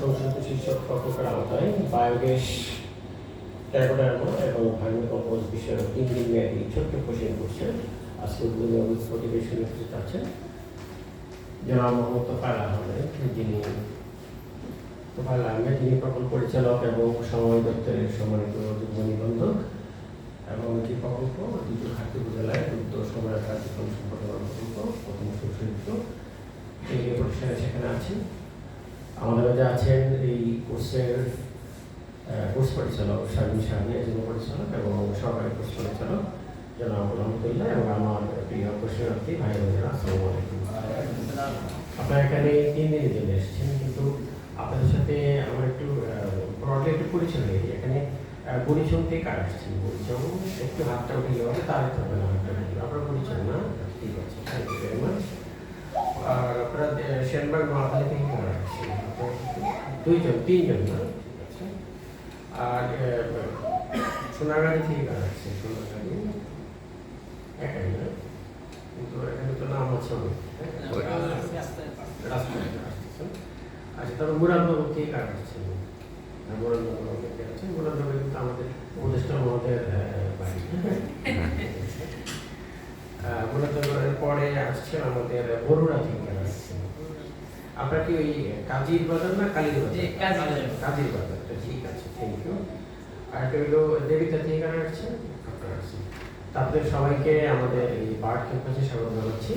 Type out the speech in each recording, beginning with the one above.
সংশ্লিষ্ট শীর্ষক প্রকল্পের আওতায় বায়োগ্যাস, ট্যাগোডার্মো এবং ভার্মি কম্পোজ বিষয়ে তিন দিন মেয়াদী ছোট্ট কোশ্চেন করছে আজকে উদ্বোধনী অধিবেশনে উপস্থিত আছেন। জনাব মোহাম্মদ তোফাল আহমেদ, যিনি তোফাল আহমেদ, যিনি প্রকল্প পরিচালক এবং সময় দপ্তরের সম্মানিত যুগ্ম নিবন্ধক এবং এটি প্রকল্প দ্বিতীয় ঘাটতি উপজেলায় দ্রুত সময় কার্যক্রম সম্পাদন প্রকল্প, প্রথম সংশ্লিষ্ট এই প্রতিষ্ঠানে সেখানে আছেন আমাদের মাঝে আছেন এই কোর্সের কোর্স পরিচালক শারমিন শাহী যুব পরিচালক এবং সহকারী কোর্স পরিচালক জনাব রহমতুল্লাহ এবং আমার প্রিয় কোর্সেরার্থী ভাই বোনেরা, আসসালামু আলাইকুম আপনারা এখানে তিন দিনের জন্য এসেছেন, কিন্তু আপনাদের সাথে আমার একটু ব্রডলি একটু পরিচয় হয়ে। এখানে পরিচয় থেকে কার আসছেন পরিচয় একটু হাতটা উঠে গেলে তার হবে না হাতটা। আপনার পরিচয় না ঠিক আছে থ্যাংক ইউ ভেরি মাচ আপনারা নোয়াখালী থেকে কারা আসছেন দুইজন, তিনজন না? আর সোনাগাড়ি থেকে কারা আসছে, সোনাগাড়ি। একাই না? কিন্তু এখানে তো নাম আছে আসতেছেন আচ্ছা তবে মুরাদনগর থেকে কারা আসছেন মুরাদনগর অনেকে আছে। মুরাদনগর কিন্তু আমাদের উপদেষ্টা মহোদয়ের বাড়ি মুরাদনগরের পরে আসছে আমাদের বরুড়া থেকে আসছেন আপনার কি ওই কাজীর বাজার না কালীর বাজার কাজীর বাজার। ঠিক আছে থ্যাংক ইউ আর একটা হলো দেবিতা কারা আসছে আপনারা আসছেন। আপনাদের সবাইকে আমাদের এই বার্ড ক্যাম্পাসে স্বাগত জানাচ্ছি।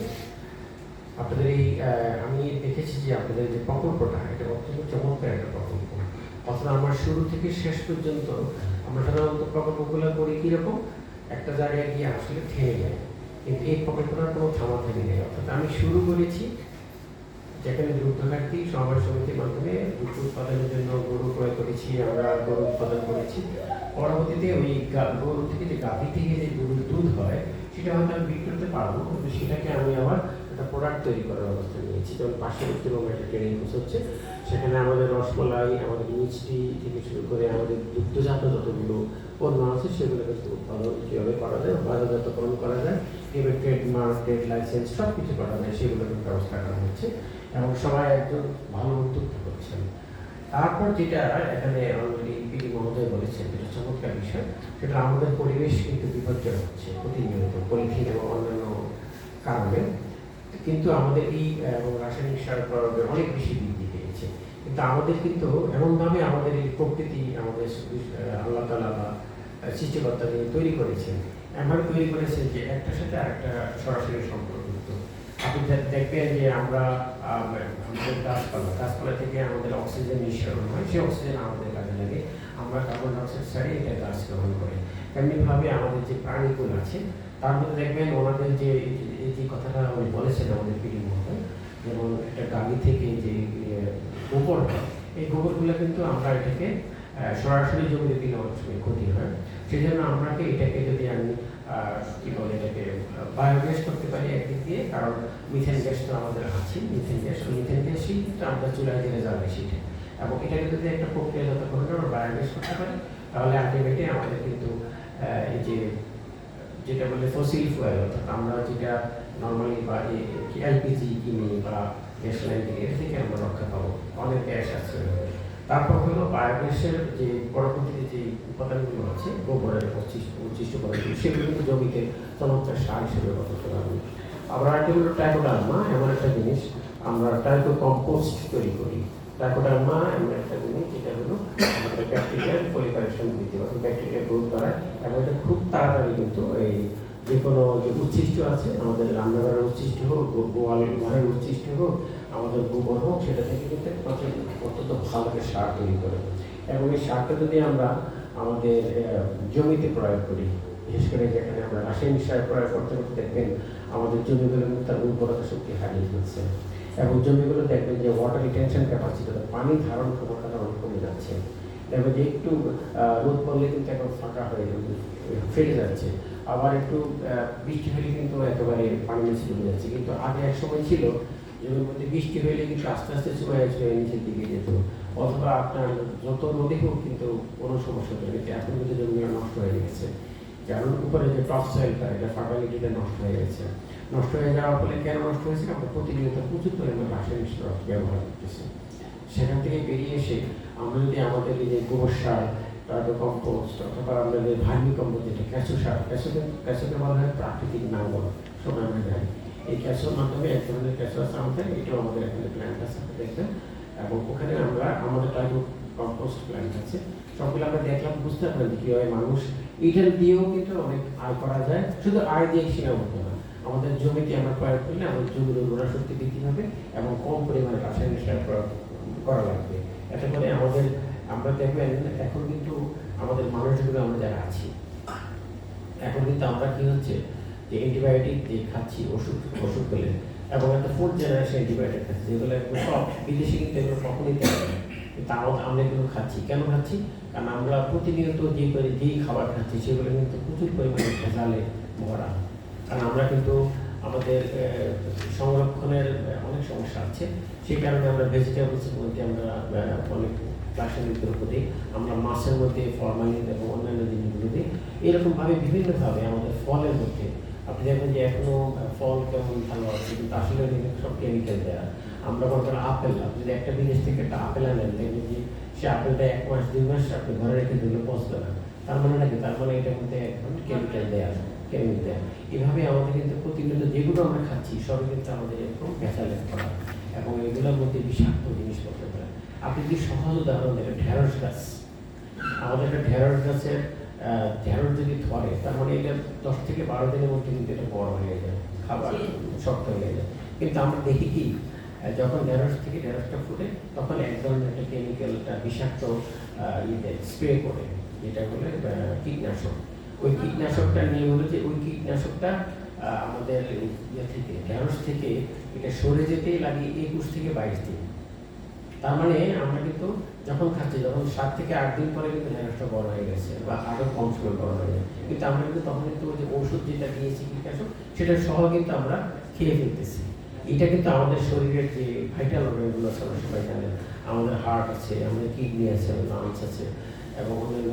আপনাদের এই আমি দেখেছি যে আপনাদের যে প্রকল্পটা এটা অত্যন্ত চমৎকার একটা প্রকল্প। অথবা আমার শুরু থেকে শেষ পর্যন্ত আমরা সাধারণত প্রকল্পগুলো করি কীরকম? একটা জায়গায় গিয়ে আসলে থেমে যায়। কিন্তু এই প্রকল্পটার কোনো থামাথামি নেই। অর্থাৎ আমি শুরু করেছি যেখানে দুগ্ধ ঘাটতি সমাজ সমিতির মাধ্যমে দুধ উৎপাদনের জন্য গরু ক্রয় করেছি, আমরা গরু উৎপাদন করেছি। পরবর্তীতে ওই গরু থেকে যে গাভী থেকে যে গরুর দুধ হয়, সেটা হয়তো আমি বিক্রি করতে পারব, কিন্তু সেটাকে আমি আবার একটা প্রোডাক্ট তৈরি করার অবস্থা নিয়েছি। যেমন পার্শ্ববর্তী রুমে একটা ট্রেনিং কোর্স হচ্ছে। রসমলাই আমাদের মিষ্টি থেকে শুরু করে আমাদের দুগ্ধজাত যতগুলো পণ্য আছে সেগুলো কিন্তু উৎপাদন কীভাবে করা যায় বাজারজাতকরণ করা যায়, এবার ট্রেডমার্ক ট্রেড লাইসেন্স সব কিছু করা যায় সেগুলো কিন্তু ব্যবস্থা করা হচ্ছে এবং সবাই একজন ভালো উদ্যোক্তা করছেন তারপর যেটা এখানে অলরেডি পিডি মহোদয় বলেছেন, যেটা চমৎকার বিষয়, সেটা আমাদের পরিবেশ কিন্তু বিপর্যয় হচ্ছে, প্রতিনিয়ত পলিথিন এবং অন্যান্য কারণে। কিন্তু আমাদের এই রাসায়নিক সার প্রয়োগের অনেক বেশি কিন্তু আমাদের কিন্তু এমনভাবে আমাদের এই প্রকৃতি, আমাদের আল্লাহ তালা বা সৃষ্টিকর্তা তৈরি করেছেন এমনভাবে তৈরি করেছেন যে একটার সাথে আরেকটা সরাসরি সম্পর্কযুক্ত আপনি দেখবেন যে আমরা আমাদের গাছপালা গাছপালা থেকে আমাদের অক্সিজেন নিঃসরণ হয়, সেই অক্সিজেন আমাদের কাজে লাগে। আমরা কার্বন ডাইঅক্সাইড এটা গাছ গ্রহণ করে। তেমনিভাবে আমাদের যে প্রাণীগুলো আছে, তার মধ্যে দেখবেন ওনাদের যে, এই যে কথাটা উনি বলেছেন আমাদের পিডি মহোদয় যেমন একটা গাড়ি থেকে যে গোবর হয় এই গোবরগুলো কিন্তু আমরা এটাকে সরাসরি জমিতে দিলে অনেক ক্ষতি হয় সেই জন্য আমরাকে এটাকে যদি আমি কি বলে এটাকে বায়োগ্যাস করতে পারি একদিক দিয়ে, কারণ মিথেন গ্যাস তো আমাদের আছে মিথেন গ্যাস মিথেন গ্যাসই কিন্তু আমরা চুলায় দিলে যাবে সেটা। এবং এটাকে যদি একটা প্রক্রিয়াজাত করে আমরা বায়োগ্যাস করতে পারি, তাহলে আলটিমেটলি আমাদের কিন্তু এই যে, যেটা বলে ফসিল ফুয়েল অর্থাৎ আমরা যেটা নর্মালি বা এলপিজি কিনি বা গ্যাস লাইন থেকে আমরা রক্ষা পাবো। অনেক গ্যাস আছে। তারপর হলো বায়োগ্যাসের যে পরবর্তীতে যে উপাদানগুলো আছে, গোবরের পঁচিশ উপাদানগুলো সেগুলো জমিতে চমৎকার সার হিসেবে ব্যবহার করা হবে আবার আরেকটি হলো টাইকোডার্মা এমন একটা জিনিস, আমরা টাইকো কম্পোস্ট তৈরি করি। টাইকোডার্মা এমন একটা জিনিস, যেটা হলো আমাদের ব্যাকটেরিয়ার পলিকারেশন বৃদ্ধি করে ব্যাকটেরিয়া গ্রোথ করায় এবং এটা খুব তাড়াতাড়ি কিন্তু এই যে কোনো যে উচ্ছিষ্ট আছে, আমাদের রান্নাঘরের উচ্ছিষ্ট হোক গোয়াল ঘরের উচ্ছিষ্ট হোক আমাদের গোবর হোক সেটা থেকে কিন্তু অত্যন্ত ভালো একটা সার তৈরি করে। এবং এই সারটা যদি আমরা আমাদের জমিতে প্রয়োগ করি, বিশেষ করে যেখানে আমরা রাসায়নিক সার প্রয়োগ করতে করতে দেখবেন আমাদের জমিগুলো কিন্তু তার উর্বরতা শক্তি হারিয়ে ফেলছে। এবং জমিগুলো দেখবেন যে ওয়াটার রিটেনশন ক্যাপাসিটি পানি ধারণ ক্ষমতাটা অনেক কমে যাচ্ছে। দেখবেন যে একটু রোদ পড়লে কিন্তু এখন ফাঁকা হয়ে ফেটে যাচ্ছে। আবার একটু বৃষ্টি হলে কিন্তু একেবারে পানি নিচে যাচ্ছে। কিন্তু আগে এক সময় ছিল জমির মধ্যে বৃষ্টি হলে কিন্তু আস্তে আস্তে চুয়ে চুয়ে নিচের দিকে যেত। অথবা আপনার যত নদী হোক কিন্তু কোনো সমস্যা কিন্তু এখন কিন্তু জমিগুলো নষ্ট হয়ে গেছে। কারণ উপরে যে টপ এটা ফার্টালিটিটা নষ্ট হয়ে গেছে। নষ্ট হয়ে যাওয়ার ফলে কেন নষ্ট হয়েছে? আমরা প্রতিনিয়ত প্রচুর পরিমাণে রাসায়নিক সার ব্যবহার করতেছি। সেখান থেকে বেরিয়ে এসে আমরা যদি আমাদের এই যে গোবর সার, তারপর কম্পোস্ট অথবা আমাদের ভার্মি কম্পোস্ট যেটা ক্যাচো সার ক্যাচোকে ক্যাচোকে বলা হয় প্রাকৃতিক নাঙ্গল সবাই আমরা জানি এই ক্যাচোর মাধ্যমে এক ধরনের ক্যাচো আছে আমাদের, এটাও আমাদের এখানে প্ল্যান্ট আছে দেখবেন। এবং ওখানে আমরা, আমাদের টাইপ কম্পোস্ট প্ল্যান্ট আছে। সবগুলো আমরা দেখলাম, বুঝতে পারবেন কীভাবে মানুষ এইটার দিয়েও কিন্তু অনেক আয় করা যায়। শুধু আয় দিয়ে সীমাবদ্ধ না আমাদের জমিতে আমরা প্রয়োগ করলে আমাদের জমির উর্বরা শক্তি বৃদ্ধি হবে এবং কম পরিমাণে রাসায়নিক সার প্রয়োগ করা লাগবে। এতে করে আমাদের, আমরা দেখবেন এখন কিন্তু আমাদের মানুষগুলো আমরা যারা আছি, এখন কিন্তু আমরা কি হচ্ছে যে অ্যান্টিবায়োটিক দিয়ে খাচ্ছি, ওষুধ ওষুধ পেলে, এবং একটা ফোর্থ জেনারেশন অ্যান্টিবায়োটিক খাচ্ছি, যেগুলো সব বিদেশি কিন্তু এগুলো কখনই না। কিন্তু আমরা এগুলো খাচ্ছি। কেন খাচ্ছি? কারণ আমরা প্রতিনিয়ত যে যেই খাবার খাচ্ছি, সেগুলো কিন্তু প্রচুর পরিমাণে ভেজালে ভরা। কারণ আমরা কিন্তু আমাদের সংরক্ষণের অনেক সমস্যা আছে। সেই কারণে আমরা ভেজিটেবলসের মধ্যে আমরা অনেক রাসায়নিক দ্রব্য দিই। আমরা মাছের মধ্যে ফরমালিন এবং অন্যান্য জিনিসগুলো দিই। এরকমভাবে বিভিন্নভাবে আমাদের ফলের মধ্যে আপনি দেখবেন যে এখনও ফল কেমন ভালো আছে, কিন্তু আসলে সব কেমিক্যাল দেওয়া আমরা মনে করেন আপেল, আপনি যদি একটা বিদেশ থেকে একটা আপেল আনেন, দেখবেন যে সে আপেলটা এক মাস, দুই মাস আপনি ঘরে রেখে দিলে পচবে না। তার মানে নাকি? তার মানে এটার মধ্যে এখন কেমিক্যাল দেওয়া কেমিক্যাল দেওয়া এভাবে আমাদের কিন্তু প্রতিনিয়ত যেগুলো আমরা খাচ্ছি, সবই কিন্তু আমাদের এরকম ভেজালে করা এবং এগুলোর মধ্যে বিষাক্ত জিনিসপত্র করা আপনি যদি সহজ উদাহরণ দেখেন ঢেঁড়স গাছ। আমাদের একটা ঢেঁড়স গাছের ঢেঁড়স যদি ধরে তার মানে এটা দশ থেকে বারো দিনের মধ্যে কিন্তু এটা বড় হয়ে যায় খাবার শক্ত হয়ে যায়। কিন্তু আমরা দেখি কি যখন ঢেঁড়স থেকে ঢেঁড়সটা ফুটে তখন এক ধরনের একটা কেমিক্যালটা বিষাক্ত ইয়ে স্প্রে করে যেটা বলে কীটনাশক। ওই কীটনাশকটা নিয়ে হলো যে ওই কীটনাশকটা আমাদের ইয়ে থেকে ঢেঁড়স থেকে এটা সরে যেতেই লাগে একুশ থেকে বাইশ দিন। তার মানে আমরা কিন্তু যখন খাচ্ছি, যখন সাত থেকে আট দিন পরে কিন্তু ঢেঁড়সটা বড় হয়ে গেছে বা আরও কম সময় বড় হয়ে যায় কিন্তু আমরা কিন্তু তখন কিন্তু ওই যে ওষুধ যেটা দিয়েছি, কীটনাশক, সেটা সহ কিন্তু আমরা খেয়ে ফেলতেছি। এটা কিন্তু আমাদের শরীরের যে ভাইটাল অর্গানগুলো আছে, আমরা সবাই জানেন আমাদের হার্ট আছে, আমাদের কিডনি আছে, আমাদের লাংস আছে, এবং অন্যান্য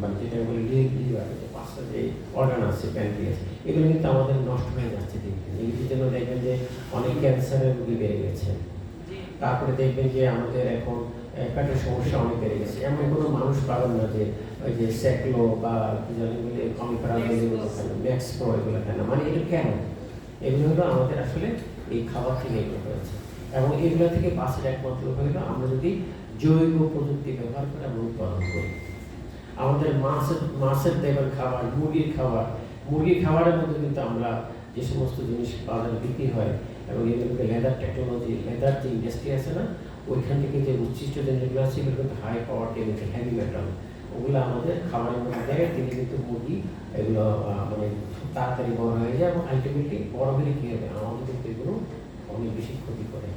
মানে যেটা বলি লিভার আছে পাঁচটা যে অর্গান আছে প্যানক্রিয়াস এগুলো কিন্তু আমাদের নষ্ট হয়ে যাচ্ছে দেখবেন এই জন্য দেখবেন যে অনেক ক্যান্সারের রোগী বেড়ে গেছে। তারপরে দেখবেন যে আমাদের এখন পেটের সমস্যা অনেক বেড়ে গেছে। এমন কোনো মানুষ পাবেন না যে ওই যে সেকলো বা কি জানি এগুলো খায় না ম্যাক্স প্রো এগুলো খায় না। মানে এটা কেন? এগুলো হলো আমাদের আসলে এই খাবার থেকে এগুলো হয়েছে। এবং এগুলো থেকে বাঁচার একমাত্র হলো আমরা যদি জৈব প্রযুক্তি ব্যবহার করে আমরা উৎপাদন করি। আমাদের মাছের মাছের দেবেন খাবার মুরগির খাবার মুরগির খাবারের মধ্যে কিন্তু আমরা যে সমস্ত জিনিস বাজারে বিক্রি হয় এবং লেদার টেকনোলজি লেদার যে ইন্ডাস্ট্রি আছে না, ওইখান থেকে যে উচ্ছিষ্ট জিনিসগুলো আছে এগুলো কিন্তু high power chemical heavy metal ওগুলো আমাদের খাবারের মধ্যে দেয় তিনি কিন্তু মুরগি এগুলো মানে তাড়াতাড়ি বড় হয়ে যায় এবং আলটিমেটলি বড় হলে কী হবে? আমাদের কিন্তু এগুলো অনেক বেশি ক্ষতি করে।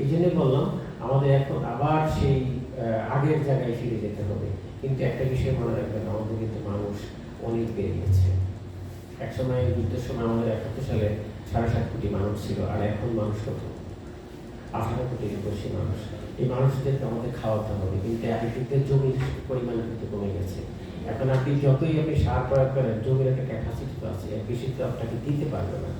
এই জন্যই বললাম, আমাদের এখন আবার সেই আগের জায়গায় ফিরে যেতে হবে। কিন্তু একটা বিষয় মনে রাখবেন, আমাদের কিন্তু মানুষ অনেক বেড়ে গেছে। একসময় যুদ্ধের সময় আমাদের একাত্তর সালে সাড়ে সাত কোটি মানুষ ছিল, আর এখন মানুষ কত? আঠারো কোটির বেশি মানুষ। এই মানুষদেরকে আমাদের খাওয়াতে হবে, কিন্তু একদিকে জমির পরিমাণ কিন্তু কমে গেছে। এখন আপনি যতই আপনি সার প্রয়োগ করেন, জমির একটা ক্যাপাসিটি তো আছে বেশি তো আপনাকে দিতে পারবে না।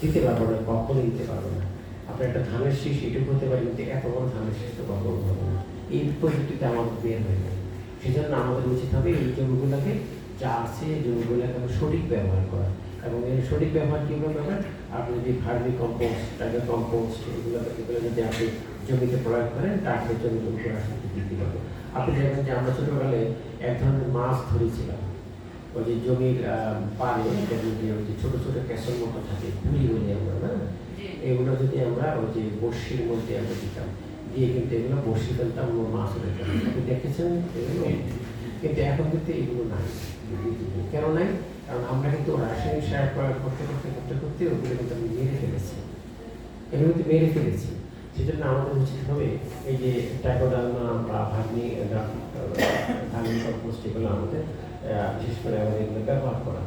দিতে পারব না, কখনোই দিতে পারব না। আপনার একটা ধানের শীষ, এটুকু হতে পারে, কিন্তু এত বড় ধানের শীষ তো কখনো হবে না। এই প্রযুক্তিতে আমাদের বের হয়ে যায় সেজন্য আমাদের উচিত হবে এই জমিগুলোকে, যা আছে জমিগুলোকে সঠিক ব্যবহার করা। এবং এর সঠিক ব্যবহার কীভাবে ব্যবহার আপনি যদি ভার্মি কম্পোস্ট টাইগার কম্পোস্ট এগুলো এগুলো যদি আপনি জমিতে প্রয়োগ করেন তাহলে জমির উপর শক্তি বৃদ্ধি পাবে আপনি দেখবেন যে আমরা ছোটোবেলায় এক ধরনের মাছ ধরেছিলাম। ওই যে জমির পাড়ে যে ওই যে ছোটো ছোটো ক্যাসের মতো থাকে পুলি বলি আমরা না? এগুলো যদি আমরা ওই যে বড়শির মধ্যে আমরা দিতাম দিয়ে কিন্তু এগুলো বড়শি ফেলতাম ও মাছ ধরতাম আপনি দেখেছেন এগুলো? কিন্তু এখন কিন্তু এগুলো নাই। কেন নাই? কিন্তু রাসায়নিক সার প্রয়োগ করতে করতে করতে করতে ওগুলো কিন্তু আমি মেরে ফেলেছি এগুলো কিন্তু মেরে ফেলেছি সেজন্য আমাদের উচিত হবে এই যে ট্যাকোডালমা বা ভাগ্নি ভাগ্নি কম্পোস্ট এগুলো আমাদের বিশেষ করে আমাদের এগুলো ব্যবহার করা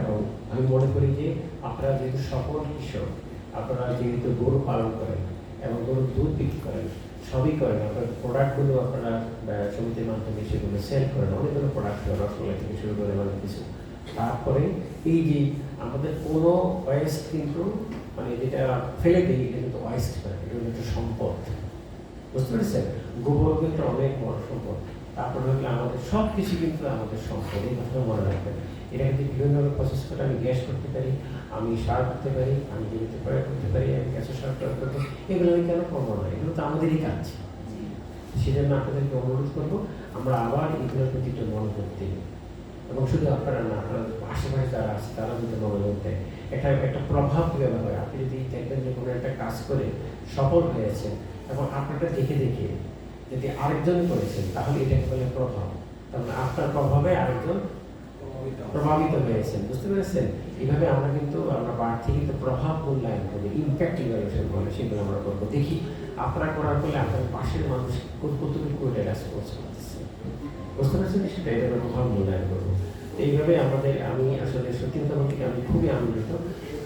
এবং আমি মনে করি যে আপনারা যেহেতু সকল কৃষক আপনারা যেহেতু গরু পালন করেন এবং গরুর দুধ বিক্রি করেন সবই করেন আপনার প্রোডাক্টগুলো আপনারা সমিতির মাধ্যমে সেগুলো সেল করেন অনেকগুলো প্রোডাক্ট রসগোল্লা থেকে শুরু করে অনেক কিছু তারপরে এই যে আমাদের কোনো ওয়েস্ট কিন্তু মানে যেটা ফেলে দিই এটা কিন্তু ওয়েস্ট করে এটা কিন্তু সম্পদ। বুঝতে পেরেছেন? গোবর কিন্তু অনেক বড় সম্পদ। তারপরে হলো আমাদের সব কিছু কিন্তু আমাদের সম্পদ এই কথা মনে রাখবেন। এটা কিন্তু বিভিন্ন প্রসেস করে আমি গ্যাস করতে পারি আমি সার করতে পারি আমি জমিতে প্রয়োগ করতে পারি আমি গ্যাসের সার প্রয়োগ করতে পারি। এগুলো আমি কেন করব না? এগুলো তো আমাদেরই কাজ। সেজন্য আপনাদেরকে অনুরোধ করব আমরা আবার এগুলোর প্রতি একটু মনোযোগ দিই এবং শুধু আপনারা না আপনারা আশেপাশে যারা আছে তারা যদি মনোযোগ দেয় এটা একটা প্রভাব কীভাবে হয় আপনি যদি দেখবেন যে কোনো একটা কাজ করে সফল হয়েছেন এবং আপনারটা দেখে দেখে যদি আরেকজন করেছেন তাহলে এটাকে বলে প্রভাব? তাহলে আপনার প্রভাবে আরেকজন প্রভাবিত হয়েছেন। বুঝতে পেরেছেন? এইভাবে আমরা কিন্তু আমরা বাড়তি কিন্তু প্রভাব মূল্যায়ন করি ইম্প্যাক্ট ইভ্যালুয়েশন বলে সেগুলো আমরা করব। দেখি আপনারা করার ফলে আপনার পাশের মানুষ কত- কতটুকু এটা কাজ করছে বুঝতে পারছেন সেটা এটা আমরা মূল্যায়ন করব তো এইভাবে আমাদের আমি আসলে সত্যি কথা আমি খুবই আনন্দিত।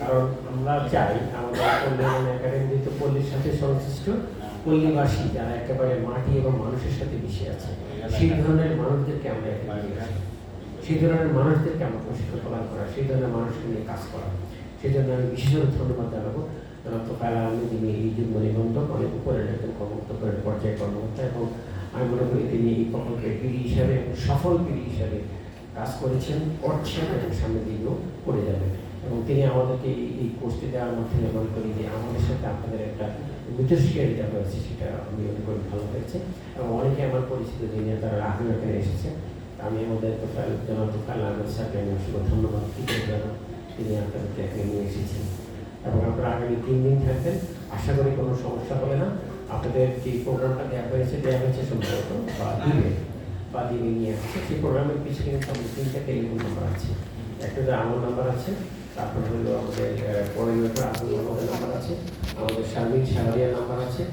কারণ আমরা চাই আমাদের কল্যাণ একাডেমি যেহেতু পল্লীর সাথে সংশ্লিষ্ট পল্লীবাসী যারা একেবারে মাটি এবং মানুষের সাথে মিশে আছে, সেই ধরনের মানুষদেরকে আমরা সেই ধরনের মানুষদেরকে আমরা প্রশিক্ষণ প্রদান করা, সেই ধরনের মানুষকে নিয়ে কাজ করা। সেই জন্য আমি বিশেষ ধন্যবাদ জানাব। জনাব তোফায়েল আহমেদ যিনি এই যুগ্ম নিবন্ধক অনেক উপরের করি তিনি এই পিড়ি হিসাবে, সফল পিড়ি হিসাবে কাজ করেছেন করছেন এবং সামনে দিকেও করে যাবেন এবং তিনি আমাদেরকে এই কোর্সটি দেওয়ার মাধ্যমে মনে করি যে আমাদের সাথে আপনাদের একটা মিথস্ক্রিয়া হয়েছে, সেটা আমি মনে করি ভালো হয়েছে। এবং অনেকে আমার পরিচিত যিনি তারা আগ্রহ এখানে এসেছে আমি আমাদের তোফাইল জনাব তোফাইল আহমেদ স্যারকে আমি অসংখ্য ধন্যবাদ দিতে জানাব, তিনি আপনাদেরকে এখানে নিয়ে এসেছেন। এবং আপনারা আগামী তিন দিন থাকবেন, আশা করি কোনো সমস্যা হবে না। আপনাদের যে প্রোগ্রামটা দেওয়া হয়েছে দেওয়া হয়েছে সম্ভবত বা দিবে বা দিবে নিয়ে আসছে সেই প্রোগ্রামের পিছনে কিন্তু আমাদের তিনটা টেলিফোন নাম্বার আছে একটা হলো আমার নাম্বার আছে তারপর হলো আমাদের কোঅর্ডিনেটর মোহাম্মদের নাম্বার আছে আমাদের শারমিন শাহরিয়ার নাম্বার আছে